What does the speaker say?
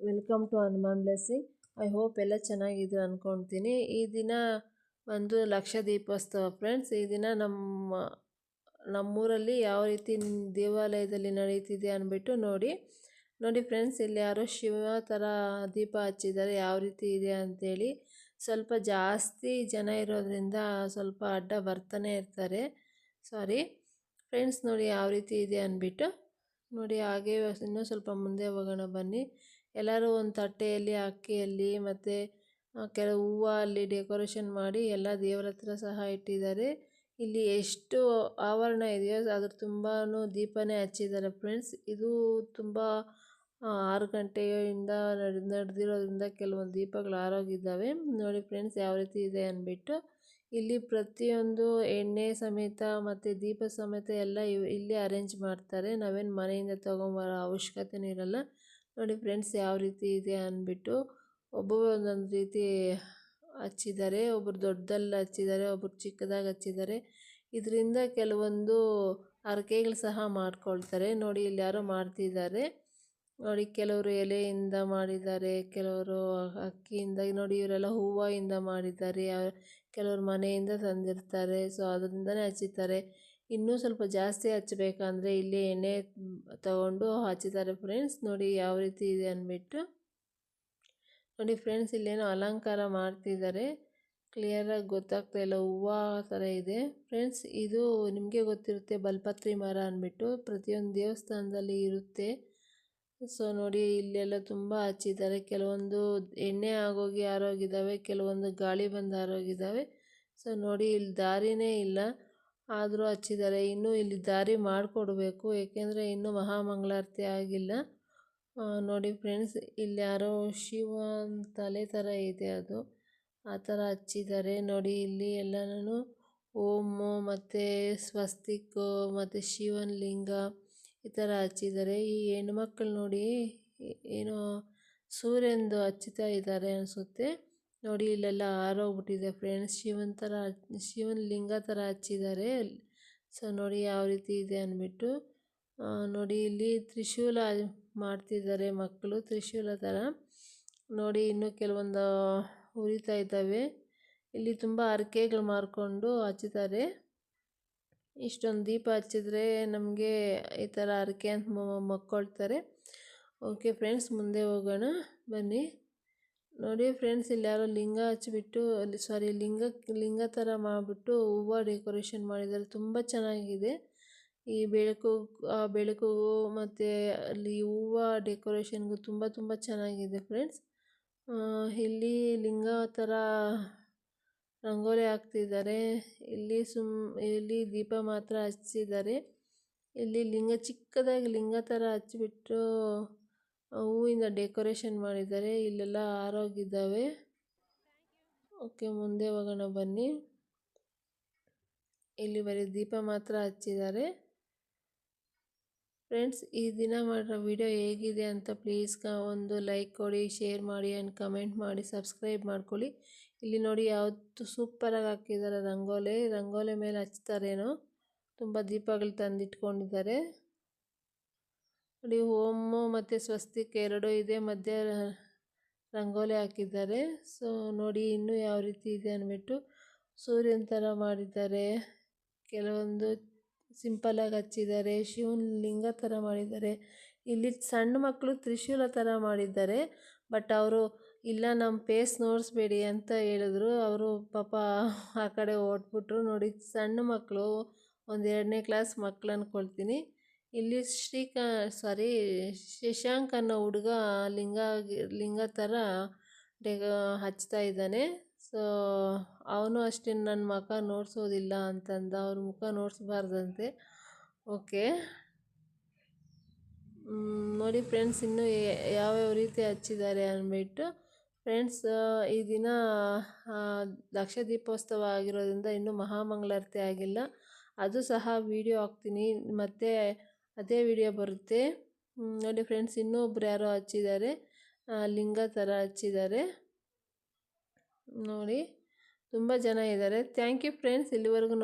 Welcome to Hanuman blessing I hope ಎಲ್ಲ ಚೆನ್ನಾಗಿದ್ರು ಅಂದ್ಕೊಳ್ತೀನಿ ಈ ದಿನ ಒಂದು ಲಕ್ಷ ದೀಪೋತ್ಸವ ಫ್ರೆಂಡ್ಸ್ ಈ ದಿನ ನಮ್ಮ, ನಮ್ಮೂರಲ್ಲಿ ಯಾವ ರೀತಿ ದೇವಾಲಯದಲ್ಲಿ ನಡೀತಿದೆ ಅಂದ್ಬಿಟ್ಟು ನೋಡಿ. ನೋಡಿ ಫ್ರೆಂಡ್ಸ್ ಇಲ್ಲಿ ಯಾರೋ ಶಿವ ಥರ ದೀಪ ಹಚ್ಚಿದ್ದಾರೆ. ಯಾವ ರೀತಿ ಇದೆ ಅಂಥೇಳಿ ಸ್ವಲ್ಪ ಜಾಸ್ತಿ ಜನ ಇರೋದರಿಂದ ಸ್ವಲ್ಪ ಅಡ್ಡ ಬರ್ತಾನೆ ಇರ್ತಾರೆ. ಸಾರಿ ಫ್ರೆಂಡ್ಸ್ ನೋಡಿ ಯಾವ ರೀತಿ ಇದೆ ಅಂದ್ಬಿಟ್ಟು. ನೋಡಿ ಹಾಗೆ ಇನ್ನೂ ಸ್ವಲ್ಪ ಮುಂದೆ ಹೋಗೋಣ ಬನ್ನಿ. ಎಲ್ಲರೂ ಒಂದು ತಟ್ಟೆಯಲ್ಲಿ, ಅಕ್ಕಿಯಲ್ಲಿ ಮತ್ತು ಕೆಲವು ಹೂವ ಅಲ್ಲಿ ಡೆಕೋರೇಷನ್ ಮಾಡಿ ಎಲ್ಲ ದೇವರ ಹತ್ರ ಸಹ ಇಟ್ಟಿದ್ದಾರೆ. ಇಲ್ಲಿ ಎಷ್ಟು ಆವರಣ ಇದೆಯೋ ಅದ್ರ ತುಂಬಾ ದೀಪನೇ ಹಚ್ಚಿದ್ದಾರೆ ಫ್ರೆಂಡ್ಸ್ ಇದು ತುಂಬ ಆರು ಗಂಟೆಯಿಂದ ನಡೆದಿರೋದ್ರಿಂದ ಕೆಲವೊಂದು ದೀಪಗಳು ಆರೋಗಿದ್ದಾವೆ ನೋಡಿ ಫ್ರೆಂಡ್ಸ್ ಯಾವ ರೀತಿ ಇದೆ ಅಂದ್ಬಿಟ್ಟು, ಇಲ್ಲಿ ಪ್ರತಿಯೊಂದು ಎಣ್ಣೆ ಸಮೇತ ಮತ್ತು ದೀಪ ಸಮೇತ ಎಲ್ಲ ಇಲ್ಲಿ ಅರೇಂಜ್ ಮಾಡ್ತಾರೆ. ನಾವೇನು ಮನೆಯಿಂದ ತೊಗೊಂಬರೋ ಅವಶ್ಯಕತೆನೂ ಇರಲ್ಲ. ನೋಡಿ ಫ್ರೆಂಡ್ಸ್ ಯಾವ ರೀತಿ ಇದೆ ಅಂದ್ಬಿಟ್ಟು ಒಬ್ಬೊಬ್ಬರು ಒಂದೊಂದು ರೀತಿ ಹಚ್ಚಿದ್ದಾರೆ ಒಬ್ಬರು ದೊಡ್ಡದಲ್ಲಿ ಹಚ್ಚಿದ್ದಾರೆ ಒಬ್ಬರು ಚಿಕ್ಕದಾಗಿ ಹಚ್ಚಿದ್ದಾರೆ. ಇದರಿಂದ ಕೆಲವೊಂದು ಹರಕೆಗಳು ಸಹ ಮಾಡ್ಕೊಳ್ತಾರೆ. ನೋಡಿ ಇಲ್ಲಿ ಯಾರೋ ಮಾಡ್ತಿದ್ದಾರೆ. ನೋಡಿ ಕೆಲವರು ಎಲೆಯಿಂದ ಮಾಡಿದ್ದಾರೆ, ಕೆಲವರು ಅಕ್ಕಿಯಿಂದ, ನೋಡಿ ಇವರೆಲ್ಲ ಹೂವಿಂದ ಮಾಡಿದ್ದಾರೆ. ಕೆಲವರು ಮನೆಯಿಂದ ತಂದಿರ್ತಾರೆ. ಸೊ, ಅದರಿಂದನೇ ಹಚ್ಚುತ್ತಾರೆ ಇನ್ನೂ ಸ್ವಲ್ಪ ಜಾಸ್ತಿ ಹಚ್ಚಬೇಕಂದ್ರೆ ಇಲ್ಲಿ ಎಣ್ಣೆ ತಗೊಂಡು ಹಚ್ಚಿದ್ದಾರೆ ಫ್ರೆಂಡ್ಸ್ ನೋಡಿ ಯಾವ ರೀತಿ ಇದೆ ಅಂದ್ಬಿಟ್ಟು. ನೋಡಿ ಫ್ರೆಂಡ್ಸ್ ಇಲ್ಲೇನೋ ಅಲಂಕಾರ ಮಾಡ್ತಿದ್ದಾರೆ. ಕ್ಲಿಯರಾಗಿ ಗೊತ್ತಾಗ್ತಾ ಇಲ್ಲ, ಹೂವು ಥರ ಇದೆ. ಫ್ರೆಂಡ್ಸ್ ಇದು ನಿಮಗೆ ಗೊತ್ತಿರುತ್ತೆ ಬಲ್ಪತ್ರಿ ಮರ ಅಂದ್ಬಿಟ್ಟು. ಪ್ರತಿಯೊಂದು ದೇವಸ್ಥಾನದಲ್ಲಿ ಇರುತ್ತೆ. ಸೊ ನೋಡಿ ಇಲ್ಲೆಲ್ಲ ತುಂಬ ಹಚ್ಚಿದ್ದಾರೆ. ಕೆಲವೊಂದು ಎಣ್ಣೆ ಆಗೋಗಿ ಆರೋಗಿದ್ದಾವೆ, ಕೆಲವೊಂದು ಗಾಳಿ ಬಂದು ಆರೋಗಿದ್ದಾವೆ. ಸೊ ನೋಡಿ ಇಲ್ಲಿ ದಾರಿನೇ ಇಲ್ಲ. ಆದರೂ ಹಚ್ಚಿದ್ದಾರೆ. ಇನ್ನೂ ಇಲ್ಲಿ ದಾರಿ ಮಾಡಿಕೊಡ್ಬೇಕು. ಏಕೆಂದರೆ ಇನ್ನೂ ಮಹಾಮಂಗಳಾರತಿ ಆಗಿಲ್ಲ. ನೋಡಿ ಫ್ರೆಂಡ್ಸ್, ಇಲ್ಲಿ ಯಾರೋ ಶಿವನ ತಲೆ ಥರ ಇದೆ ಅದು. ಆ ಥರ ಹಚ್ಚಿದ್ದಾರೆ. ನೋಡಿ, ಇಲ್ಲಿ ಎಲ್ಲನೂ ಓಮು ಮತ್ತು ಸ್ವಸ್ತಿಕ್, ಮತ್ತು ಶಿವನ ಲಿಂಗ ಈ ಥರ ಹಚ್ಚಿದ್ದಾರೆ. ಈ ಹೆಣ್ಮಕ್ಳು ನೋಡಿ, ಏನೋ ಸೂರ್ಯಂದು ಹಚ್ಚುತ್ತಾ ಇದ್ದಾರೆ ಅನಿಸುತ್ತೆ. ನೋಡಿ ಇಲ್ಲೆಲ್ಲ ಹಾರೋಗ್ಬಿಟ್ಟಿದೆ ಫ್ರೆಂಡ್ಸ್ ಶಿವನ್ ಥರ ಶಿವನ್ ಲಿಂಗ ಥರ ಹಚ್ಚಿದ್ದಾರೆ. ಸೊ ನೋಡಿ ಯಾವ ರೀತಿ ಇದೆ ಅಂದ್ಬಿಟ್ಟು ನೋಡಿ ಇಲ್ಲಿ ತ್ರಿಶೂಲ ಮಾಡ್ತಿದ್ದಾರೆ ಮಕ್ಕಳು, ತ್ರಿಶೂಲ ಥರ ನೋಡಿ ಇನ್ನೂ ಕೆಲವೊಂದು ಉರಿತಾ ಇದ್ದಾವೆ. ಇಲ್ಲಿ ತುಂಬ ಹರಕೆಗಳು ಮಾರ್ಕೊಂಡು ಹಚ್ಚುತ್ತಾರೆ ಇಷ್ಟೊಂದು ದೀಪ ಹಚ್ಚಿದ್ರೆ ನಮಗೆ ಈ ಥರ ಹರಕೆ ಅಂತ ಮಕ್ಕೊಳ್ತಾರೆ. ಓಕೆ ಫ್ರೆಂಡ್ಸ್ ಮುಂದೆ ಹೋಗೋಣ. ಬನ್ನಿ. ನೋಡಿ ಫ್ರೆಂಡ್ಸ್ ಇಲ್ಲಿ ಯಾರೋ ಲಿಂಗ ಹಚ್ಚಿಬಿಟ್ಟು ಸಾರಿ ಲಿಂಗ ಲಿಂಗ ಥರ ಮಾಡಿಬಿಟ್ಟು ಹೂವು ಡೆಕೋರೇಷನ್ ಮಾಡಿದ್ದಾರೆ. ತುಂಬ ಚೆನ್ನಾಗಿದೆ. ಈ ಬೆಳಕು, ಆ ಮತ್ತು ಅಲ್ಲಿ ಹೂವು ಡೆಕೋರೇಷನ್ಗೂ ತುಂಬ ತುಂಬ ಚೆನ್ನಾಗಿದೆ ಫ್ರೆಂಡ್ಸ್ ಇಲ್ಲಿ ಲಿಂಗ ಥರ ರಂಗೋಲಿ ಹಾಕ್ತಿದ್ದಾರೆ. ಇಲ್ಲಿ ಸುಮ್, ಇಲ್ಲಿ ದೀಪ ಮಾತ್ರ ಹಚ್ಚಿದ್ದಾರೆ. ಇಲ್ಲಿ ಲಿಂಗ ಚಿಕ್ಕದಾಗಿ ಲಿಂಗ ಥರ ಹಚ್ಚಿಬಿಟ್ಟು ಹೂವಿಂದ ಡೆಕೋರೇಷನ್ ಮಾಡಿದ್ದಾರೆ. ಇಲ್ಲೆಲ್ಲ ಆರೋಗಿದ್ದಾವೆ. ಓಕೆ, ಮುಂದೆ ಹೋಗೋಣ ಬನ್ನಿ. ಇಲ್ಲಿ ಬರೀ ದೀಪ ಮಾತ್ರ ಹಚ್ಚಿದ್ದಾರೆ. ಫ್ರೆಂಡ್ಸ್, ಈ ದಿನ ಮಾಡಿರೋ ವಿಡಿಯೋ ಹೇಗಿದೆ ಅಂತ ಪ್ಲೀಸ್ ಕ ಒಂದು ಲೈಕ್ ಕೊಡಿ, ಶೇರ್ ಮಾಡಿ ಆ್ಯಂಡ್ ಕಮೆಂಟ್ ಮಾಡಿ, ಸಬ್ಸ್ಕ್ರೈಬ್ ಮಾಡ್ಕೊಳ್ಳಿ. ಇಲ್ಲಿ ನೋಡಿ ಯಾವತ್ತು ಸೂಪರಾಗಿ ಹಾಕಿದ್ದಾರೆ ರಂಗೋಲಿ. ರಂಗೋಲಿ ಮೇಲೆ ಹಚ್ತಾರೇನೋ ತುಂಬ ದೀಪಗಳು ತಂದಿಟ್ಕೊಂಡಿದ್ದಾರೆ. ನೋಡಿ, ಓಮು ಮತ್ತು ಸ್ವಸ್ತಿಕ್ ಎರಡೂ ಇದೆ. ಮಧ್ಯೆ ರಂಗೋಲಿ ಹಾಕಿದ್ದಾರೆ. ಸೊ, ನೋಡಿ ಇನ್ನೂ ಯಾವ ರೀತಿ ಇದೆ ಅಂದ್ಬಿಟ್ಟು ಸೂರ್ಯನ ಥರ ಮಾಡಿದ್ದಾರೆ. ಕೆಲವೊಂದು ಸಿಂಪಲಾಗಿ ಹಚ್ಚಿದ್ದಾರೆ. ಶಿವನ ಲಿಂಗ ಥರ ಮಾಡಿದ್ದಾರೆ. ಇಲ್ಲಿ ಸಣ್ಣ ಮಕ್ಕಳು ತ್ರಿಶೂಲ ಥರ ಮಾಡಿದ್ದಾರೆ. ಬಟ್ ಅವರು, ಇಲ್ಲ ನಮ್ಮ ಫೇಸ್ ನೋಡಿಸ್ಬೇಡಿ ಅಂತ ಹೇಳಿದ್ರು. ಅವರು ಪಾಪ ಆ ಕಡೆ ಓಟ್ಬಿಟ್ರು ನೋಡಿ, ಸಣ್ಣ ಮಕ್ಕಳು ಒಂದು ಎರಡನೇ ಕ್ಲಾಸ್ ಮಕ್ಳು ಅಂದ್ಕೊಳ್ತೀನಿ ಇಲ್ಲಿ ಶ್ರೀಕಾ ಸಾರಿ ಶಶಾಂಕ್ ಅನ್ನೋ ಹುಡುಗ ಲಿಂಗ ಲಿಂಗ ಥರ ಡೆಗ, ಹಚ್ತಾ ಇದ್ದಾನೆ. ಸೊ ಅವನು ಅಷ್ಟೇ ನನ್ನ ಮುಖ ನೋಡ್ಸೋದಿಲ್ಲ ಅಂತಂದ, ಅವ್ರ ಮುಖ ನೋಡಿಸ್ಬಾರ್ದಂತೆ. ಓಕೆ ನೋಡಿ ಫ್ರೆಂಡ್ಸ್ ಇನ್ನೂ ಯಾವ್ಯಾವ ರೀತಿ ಹಚ್ಚಿದ್ದಾರೆ ಅಂದ್ಬಿಟ್ಟು ಫ್ರೆಂಡ್ಸ್ ಈ ದಿನ ದಕ್ಷ ದೀಪೋತ್ಸವ ಆಗಿರೋದ್ರಿಂದ ಇನ್ನೂ ಮಹಾಮಂಗಳಾರತಿ ಆಗಿಲ್ಲ. ಅದು ಸಹ ವಿಡಿಯೋ ಹಾಕ್ತೀನಿ. ಮತ್ತು ಅದೇ ವಿಡಿಯೋ ಬರುತ್ತೆ. ನೋಡಿ ಫ್ರೆಂಡ್ಸ್ ಇನ್ನೂ ಒಬ್ರು ಯಾರೋ ಹಚ್ಚಿದ್ದಾರೆ. ಲಿಂಗ ಥರ ಹಚ್ಚಿದ್ದಾರೆ. ನೋಡಿ, ತುಂಬ ಜನ ಇದ್ದಾರೆ. ಥ್ಯಾಂಕ್ ಯು ಫ್ರೆಂಡ್ಸ್ ಇಲ್ಲಿವರೆಗೂ